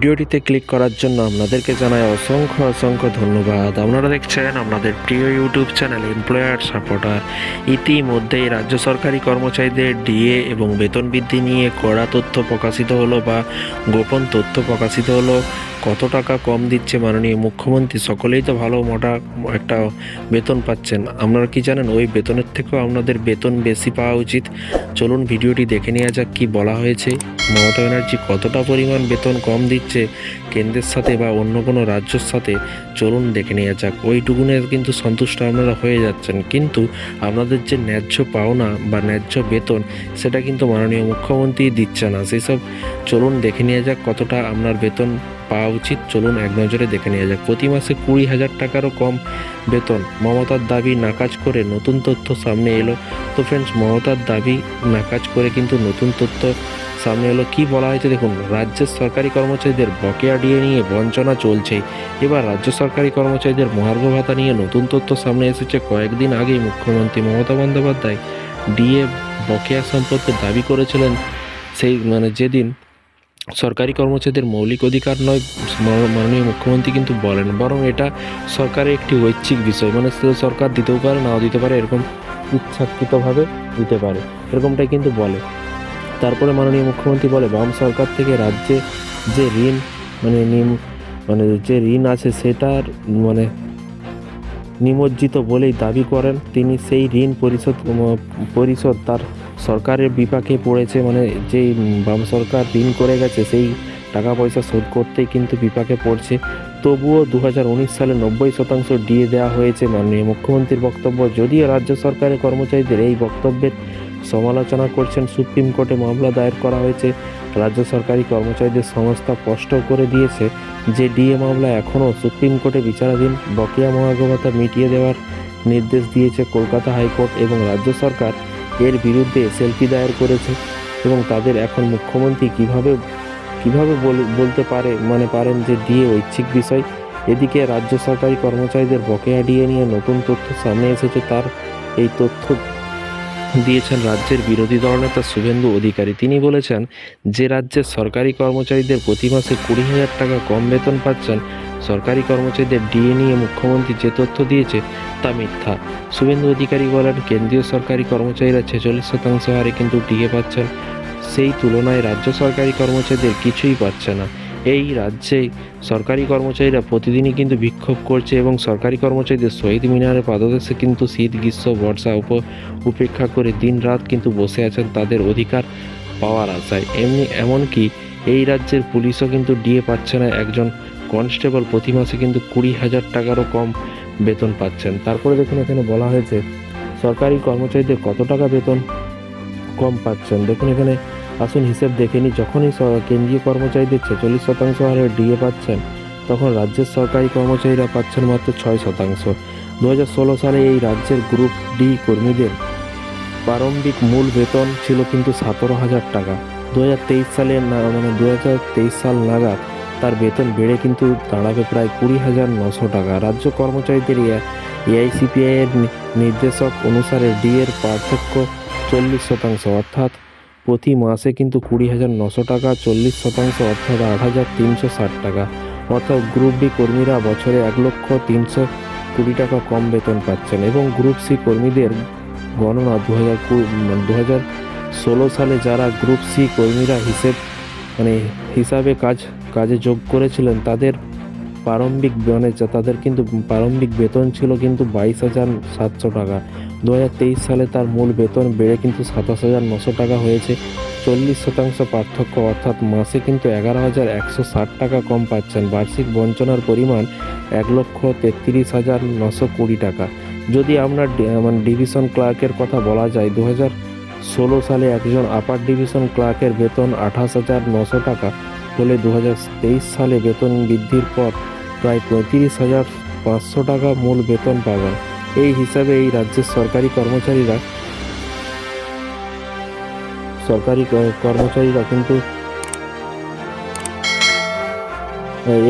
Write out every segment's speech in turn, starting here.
ভিডিওটিতে ক্লিক করার জন্য আপনাদেরকে জানাই অসংখ্য অসংখ্য ধন্যবাদ। আপনারা দেখছেন আপনাদের প্রিয় ইউটিউব চ্যানেল এমপ্লয়ার সাপোর্টার ইতিমধ্যেই রাজ্য সরকারি কর্মচারীদের ডিএ এবং বেতন বৃদ্ধি নিয়ে কড়া তথ্য প্রকাশিত হলো বা গোপন তথ্য প্রকাশিত হলো। কত টাকা কম দিচ্ছে মাননীয় মুখ্যমন্ত্রী? সকলেই তো ভালো মোটা একটা বেতন পাচ্ছেন। আপনারা কি জানেন, ওই বেতনের থেকেও আপনাদের বেতন বেশি পাওয়া উচিত। চলুন ভিডিওটি দেখে নেওয়া যাক কি বলা হয়েছে। মমতা ব্যানার্জি কতটা পরিমাণ বেতন কম দিচ্ছে কেন্দ্রের সাথে বা অন্য কোনো রাজ্যের সাথে? চলুন দেখে নেওয়া যাক। ওইটুকুনে কিন্তু সন্তুষ্ট আপনারা হয়ে যাচ্ছেন। কিন্তু আপনাদের যে ন্যায্য পাওনা বা ন্যায্য বেতন, সেটা কিন্তু মাননীয় মুখ্যমন্ত্রী দিচ্ছে না। সেসব চলুন দেখে নেওয়া যাক কতটা আপনার বেতন পাওয়া উচিত। চলুন এক নজরে দেখে নেওয়া যাক। প্রতি মাসে কুড়ি হাজার টাকারও কম বেতন। মমতার দাবি নাকাজ করে নতুন তথ্য সামনে এলো। তো ফ্রেন্ডস মমতার দাবি নাকাজ করে কিন্তু নতুন তথ্য সামনে এলো। কি বলা হয়েছে দেখুন, রাজ্যের সরকারি কর্মচারীদের বকেয়া ডিএ নিয়ে বঞ্চনা চলছেই। এবার রাজ্য সরকারি কর্মচারীদের মহার্ঘ ভাতা নিয়ে নতুন তথ্য সামনে এসেছে। কয়েকদিন আগেই মুখ্যমন্ত্রী মমতা বন্দ্যোপাধ্যায় ডিএ বকেয়া সম্পর্কে দাবি করেছিলেন। সেই মানে যেদিন সরকারি কর্মচারীদের মৌলিক অধিকার নয় মাননীয় মুখ্যমন্ত্রী কিন্তু বলেন, বরং এটা সরকারের একটি ঐচ্ছিক বিষয়। মানে সরকার দিতেও পারে, নাও দিতে পারে, এরকম ইচ্ছাকৃতভাবে দিতে পারে, এরকমটাই কিন্তু বলে। তারপরে মাননীয় মুখ্যমন্ত্রী বলে, বাম সরকার থেকে রাজ্যে যে ঋণ মানে নিম মানে যে ঋণ আছে সেটার মানে নিমজ্জিত বলেই দাবি করেন। তিনি সেই ঋণ পরিশোধ পরিশোধ তার সরকারের বিপাকে পড়েছে মানে যেই বাম সরকার ঋণ করে গেছে, সেই টাকা পয়সা শোধ করতেই কিন্তু বিপাকে পড়ছে। তবুও দু হাজার উনিশ সালে নব্বই শতাংশ ডিএ দেওয়া হয়েছে মাননীয় মুখ্যমন্ত্রীর বক্তব্য। যদিও রাজ্য সরকারের কর্মচারীদের এই বক্তব্যের সমালোচনা করছেন, সুপ্রিম কোর্টে মামলা দায়ের করা হয়েছে। রাজ্য সরকারি কর্মচারীদের সংস্থা স্পষ্ট করে দিয়েছে যে, ডিএ মামলা এখনও সুপ্রিম কোর্টে বিচারাধীন। বকেয়া মহাগমতা মিটিয়ে দেওয়ার নির্দেশ দিয়েছে কলকাতা হাইকোর্ট এবং রাজ্য সরকার। এর বিরুদ্ধে সেলফি দায়ের করেছে এবং তাদের এখন মুখ্যমন্ত্রী কীভাবে কীভাবে বল- বলতে পারে মানে পারেন যে দিয়ে ঐচ্ছিক বিষয়? এদিকে রাজ্য সরকারি কর্মচারীদের বকেয়া ডিএ নিয়ে নতুন তথ্য সামনে এসেছে। তার এই তথ্য দিয়েছেন রাজ্যের বিরোধী দলনেতা শুভেন্দু অধিকারী। তিনি বলেছেন, যে রাজ্যের সরকারি কর্মচারীদের প্রতি মাসে কুড়ি হাজার টাকা কম বেতন পাচ্ছেন, সরকারি কর্মচারীদের ডিএ নিয়ে মুখ্যমন্ত্রী যে তথ্য দিয়েছে তা মিথ্যা। শুভেন্দু অধিকারী বলেন, কেন্দ্রীয় সরকারি কর্মচারীরা ছেচল্লিশ শতাংশ হারে কিন্তু ডিএ পাচ্ছেন। সেই তুলনায় রাজ্য সরকারি কর্মচারীদের কিছুই পাচ্ছে না। এই রাজ্যে সরকারি কর্মচারীরা প্রতিদিনই কিন্তু বিক্ষোভ করছে এবং সরকারি কর্মচারীদের শহীদ মিনারে পাদদেশে কিন্তু শীত, গ্রীষ্ম, বর্ষা উপ উপেক্ষা করে দিন রাত কিন্তু বসে আছেন তাদের অধিকার পাওয়ার আশায়। এমনি এমনকি এই রাজ্যের পুলিশও কিন্তু ডিএ পাচ্ছে না। একজন কনস্টেবল প্রতি মাসে কিন্তু কুড়ি হাজার টাকারও কম বেতন পাচ্ছেন। তারপরে দেখুন, এখানে বলা হয়েছে, সরকারি কর্মচারীদের কত টাকা বেতন কম পাচ্ছেন? দেখুন, এখানে আসুন হিসেব দেখে নিই, যখনই কেন্দ্রীয় কর্মচারীদের ছেচল্লিশ শতাংশ হারে ডিএ পাচ্ছেন, তখন রাজ্যের সরকারি কর্মচারীরা পাচ্ছেন মাত্র ছয় শতাংশ। দু হাজার ষোলো সালে এই রাজ্যের গ্রুপ ডি কর্মীদের প্রারম্ভিক মূল বেতন ছিল কিন্তু সতেরো হাজার টাকা। দু হাজার তেইশ সালে মানে দু হাজার তেইশ সাল নাগাদ তার বেতন বেড়ে কিন্তু দাঁড়াবে প্রায় কুড়ি হাজার নশো টাকা। রাজ্য কর্মচারীদের এআইসিপিআই এর নির্দেশক অনুসারে ডি এর পার্থক্য চল্লিশ শতাংশ, অর্থাৎ প্রতি মাসে কিন্তু কুড়ি হাজার নশো টাকা, চল্লিশ শতাংশ অর্থাৎ আট হাজার তিনশো ষাট টাকা। অর্থাৎ গ্রুপ ডি কর্মীরা বছরে এক লক্ষ তিনশো কুড়ি টাকা কম বেতন পাচ্ছেন এবং গ্রুপ সি কর্মীদের গণনা দু হাজার কু, দু হাজার ষোলো সালে যারা গ্রুপ সি কর্মীরা হিসেব মানে হিসাবে কাজ, কাজে যোগ করেছিলেন, তাদের প্রারম্ভিক মানে তাদের কিন্তু প্রারম্ভিক বেতন ছিল কিন্তু বাইশ হাজার সাতশো টাকা। দু হাজার তেইশ সালে তার মূল বেতন বেড়ে কিন্তু সাতাশ হাজার নশো টাকা হয়েছে। চল্লিশ শতাংশ পার্থক্য অর্থাৎ মাসে কিন্তু এগারো হাজার একশো ষাট টাকা কম পাচ্ছেন। বার্ষিক বঞ্চনার পরিমাণ এক লক্ষ তেত্রিশ হাজার নশো কুড়ি টাকা। যদি আপনার মানে ডিভিশন ক্লার্কের কথা বলা যায় দু হাজার ষোলো সালে একজন আপার ডিভিশন ক্লার্কের বেতন আঠাশ হাজার নশো টাকা হলে দু হাজার তেইশ সালে বেতন বৃদ্ধির পর প্রায় পঁয়ত্রিশ হাজার পাঁচশো টাকা মূল বেতন পাবেন। এই হিসাবে এই রাজ্যের সরকারি কর্মচারীরা সরকারি কর্মচারীরা কিন্তু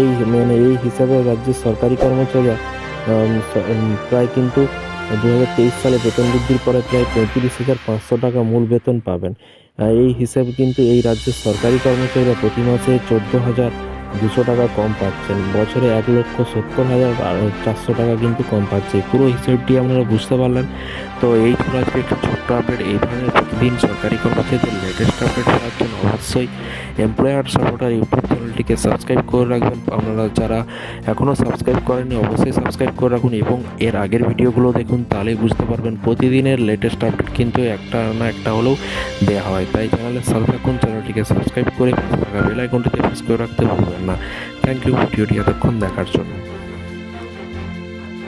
এই মানে এই হিসাবে রাজ্যের সরকারি কর্মচারীরা প্রায় কিন্তু দু হাজার তেইশ সালে বেতন বৃদ্ধির পরে প্রায় পঁয়ত্রিশ হাজার পাঁচশো টাকা মূল বেতন পাবেন। এই হিসাবে কিন্তু এই রাজ্যের সরকারি কর্মচারীরা প্রতি মাসে চোদ্দ হাজার দুশো টাকা কম পাচ্ছেন। বছরে এক লক্ষ সত্তর হাজার চারশো টাকা কিন্তু কম পাচ্ছে। পুরো হিসেবটি আপনারা বুঝতে পারলেন। তো এই ছিল আজকে একটা ছোট্ট আপডেট এই ধরনের প্রতিদিন সরকারি কর্মচারীদের লেটেস্ট আপডেট পাওয়ার জন্য অবশ্যই এমপ্লয়ার সাপোর্টার ইউটিউব চ্যানেলটিকে সাবস্ক্রাইব করে রাখবেন। আপনারা যারা এখনও সাবস্ক্রাইব করেননি, অবশ্যই সাবস্ক্রাইব করে রাখুন এবং এর আগের ভিডিওগুলো দেখুন, তাহলেই বুঝতে পারবেন প্রতিদিনের লেটেস্ট আপডেট কিন্তু একটা না একটা হলেও দেওয়া হয়। তাই চ্যানেলের সাথে থাকুন, চ্যানেলটিকে সাবস্ক্রাইব করে থাকা বেল আইকনটিতে প্রেস করে রাখতে ভুলবেন না। থ্যাংক ইউ ভিডিওটি এতক্ষণ দেখার জন্য।